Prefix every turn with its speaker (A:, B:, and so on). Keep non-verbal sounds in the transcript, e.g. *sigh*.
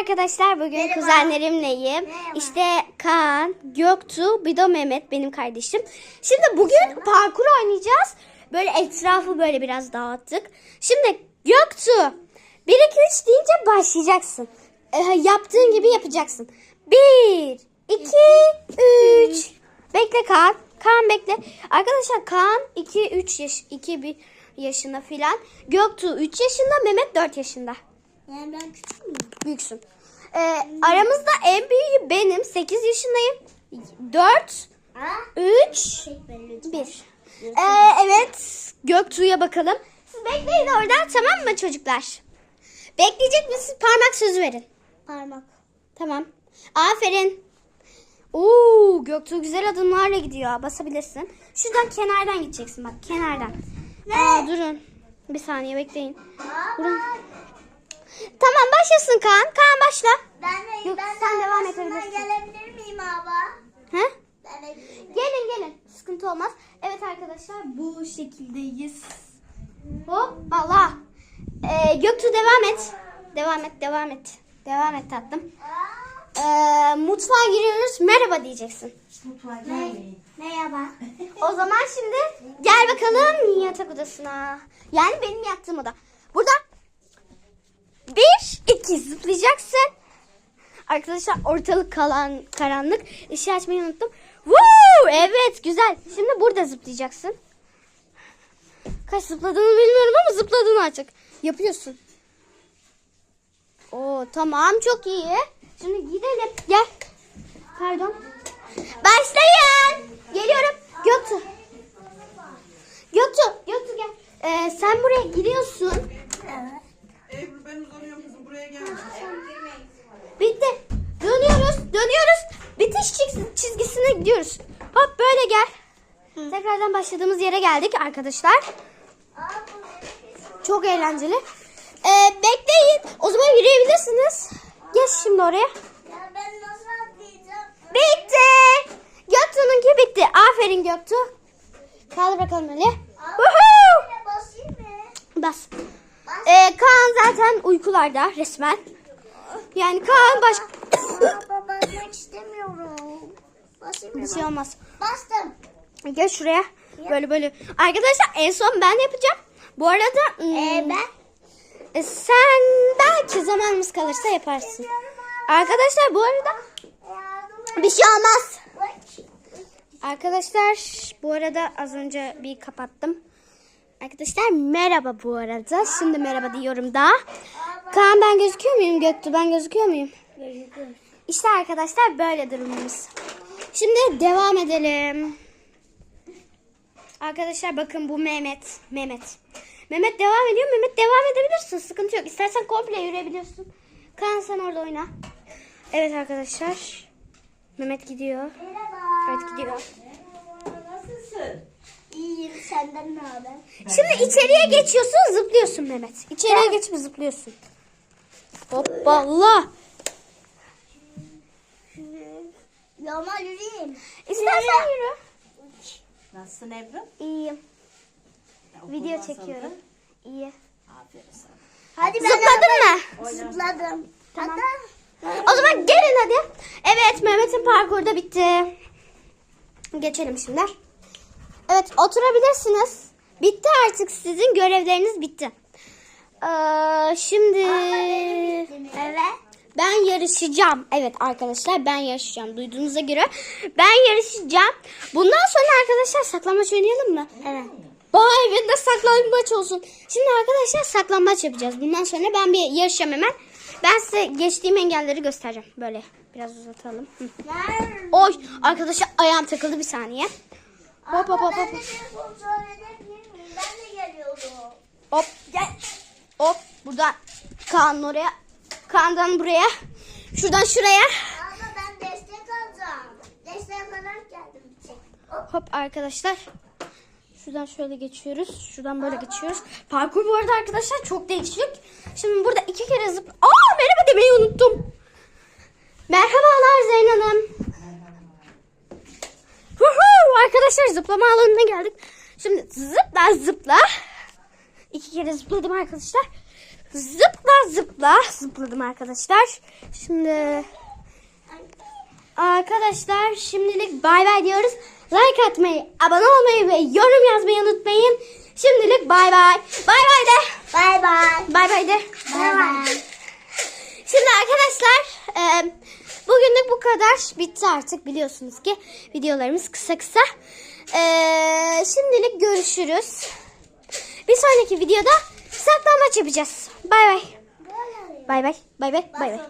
A: arkadaşlar bugün
B: Merhaba.
A: kuzenlerimleyim.
B: Merhaba.
A: İşte Kaan, Göktuğ, bir de Mehmet benim kardeşim. Şimdi bugün parkur oynayacağız. Böyle etrafı böyle biraz dağıttık. Şimdi Göktuğ 1 2 3 deyince başlayacaksın. Ee, yaptığın gibi yapacaksın. 1 2 3 Bekle Kaan. Kaan bekle. Arkadaşlar Kaan 2 3 yaş 2 1 yaşında filan. Göktuğ 3 yaşında, Mehmet 4 yaşında.
B: Yani ben küçük müyüm?
A: Büyüksün. Ee, aramızda en büyüğü benim. 8 yaşındayım. 4,
B: Ha?
A: 3,
B: Çek beni lütfen.
A: 1. Ee, evet. Göktuğ'a bakalım. Siz bekleyin orada tamam mı çocuklar? Bekleyecek misiniz? Parmak sözü verin.
B: Parmak.
A: Tamam. Aferin. Oo, Göktuğ güzel adımlarla gidiyor. Basabilirsin. Şuradan kenardan gideceksin bak. Kenardan. Aa, durun. Bir saniye bekleyin. Durun. Tamam başlasın Kaan. Kaan başla.
B: Ben de,
A: Yok,
B: ben de
A: sen devam
B: arasından
A: edebilirsin.
B: gelebilir miyim abla?
A: He?
B: Ben de
A: Gelin gelin. Sıkıntı olmaz. Evet arkadaşlar bu şekildeyiz. Hop valla. Ee, Göktuğ devam et. Devam et devam et. Devam et tatlım. Ee, mutfağa giriyoruz. Merhaba diyeceksin.
B: Merhaba. *laughs*
A: O zaman şimdi gel bakalım yatak odasına. Yani benim yattığım oda. Burada bir, iki zıplayacaksın. Arkadaşlar ortalık kalan karanlık. Işığı açmayı unuttum. Woo! Evet güzel. Şimdi burada zıplayacaksın. Kaç zıpladığını bilmiyorum ama zıpladığını açık. Yapıyorsun. Oo tamam çok iyi. Şimdi gidelim. Gel. Pardon. Başlayın. Geliyorum. Göktuğ. Göktuğ. Göktuğ gel. Ee, sen buraya gidiyorsun.
C: Ebru ben uzanıyorum kızım buraya gel.
A: Bitti. Dönüyoruz. Dönüyoruz. Bitiş çiz- çizgisine gidiyoruz. Hop böyle gel. Tekrardan başladığımız yere geldik arkadaşlar. Çok eğlenceli. Ee, bekleyin. O zaman yürüyebilirsiniz. Geç şimdi oraya.
B: Ya ben nasıl atlayacağım?
A: Bitti. Göktuğ'unki bitti. Aferin Göktuğ. Kaldır bakalım öyle. Woohoo!
B: Böyle basayım mı?
A: Bas. Ee, Kaan uykularda resmen. Yani Kaan baş...
B: Baba basmak istemiyorum. Basayım?
A: Bir şey olmaz.
B: Bastım.
A: Gel şuraya. Böyle böyle. Arkadaşlar en son ben yapacağım. Bu arada hmm,
B: Ee, ben?
A: e, sen belki zamanımız kalırsa yaparsın. Arkadaşlar bu arada bir şey olmaz. Arkadaşlar bu arada az önce bir kapattım. Arkadaşlar merhaba bu arada. Şimdi merhaba diyorum da. Kaan ben gözüküyor muyum Göktuğ? Ben gözüküyor muyum? İşte arkadaşlar böyle durumumuz. Şimdi devam edelim. Arkadaşlar bakın bu Mehmet. Mehmet. Mehmet devam ediyor. Mehmet devam edebilirsin. Sıkıntı yok. İstersen komple yürüyebiliyorsun. Kaan sen orada oyna. Evet arkadaşlar. Mehmet gidiyor.
B: Merhaba.
A: Evet gidiyor.
B: İyiyim senden ne haber?
A: Şimdi içeriye geçiyorsun zıplıyorsun Mehmet. İçeriye geçip zıplıyorsun. Hoppala.
B: Normal yürüyeyim.
A: İstersen yürü.
C: Nasılsın Ebru?
A: İyiyim.
C: Ya,
A: Video
C: nasıldı?
A: çekiyorum. İyi.
C: Aferin sana.
B: Hadi ben
A: Zıpladın mı?
B: Zıpladım.
A: Tamam. O zaman gelin hadi. Evet Mehmet'in parkuru da bitti. Geçelim şimdi. Evet oturabilirsiniz. Bitti artık sizin görevleriniz bitti. Ee, şimdi
B: Evet.
A: ben yarışacağım. Evet arkadaşlar ben yarışacağım. Duyduğunuza göre ben yarışacağım. Bundan sonra arkadaşlar saklambaç oynayalım mı?
B: Evet.
A: Bağ evinde saklambaç olsun. Şimdi arkadaşlar saklambaç yapacağız. Bundan sonra ben bir yarışacağım hemen. Ben size geçtiğim engelleri göstereceğim. Böyle biraz uzatalım. Hı. Oy arkadaşlar ayağım takıldı bir saniye. Hop hop hop hop.
B: Ben de geliyorum.
A: Hop gel. Hop buradan Kaan'ın oraya. Kaan'dan buraya. Şuradan şuraya.
B: Ama ben destek alacağım. Destek alarak geldim. Hop.
A: Hop arkadaşlar. Şuradan şöyle geçiyoruz. Şuradan böyle geçiyoruz. Parkur bu arada arkadaşlar çok değişik. Şimdi burada iki kere zıp... Aa merhaba demeyi unuttum. Merhabalar Zeyn Hanım. Arkadaşlar zıplama alanına geldik. Şimdi zıpla zıpla. İki kere zıpladım arkadaşlar. Zıpla zıpla zıpladım arkadaşlar. Şimdi arkadaşlar şimdilik bay bay diyoruz. Like atmayı, abone olmayı ve yorum yazmayı unutmayın. Şimdilik bay bay. Bay bay de.
B: Bay bay.
A: Bay bay de.
B: Bay bay.
A: Şimdi arkadaşlar e, bugünlük bu kadar. Bitti artık biliyorsunuz ki videolarımız kısa kısa. E, şimdilik görüşürüz. Bir sonraki videoda saklambaç yapacağız. Bay bay. Bay bay. Bay bay. Bay bay.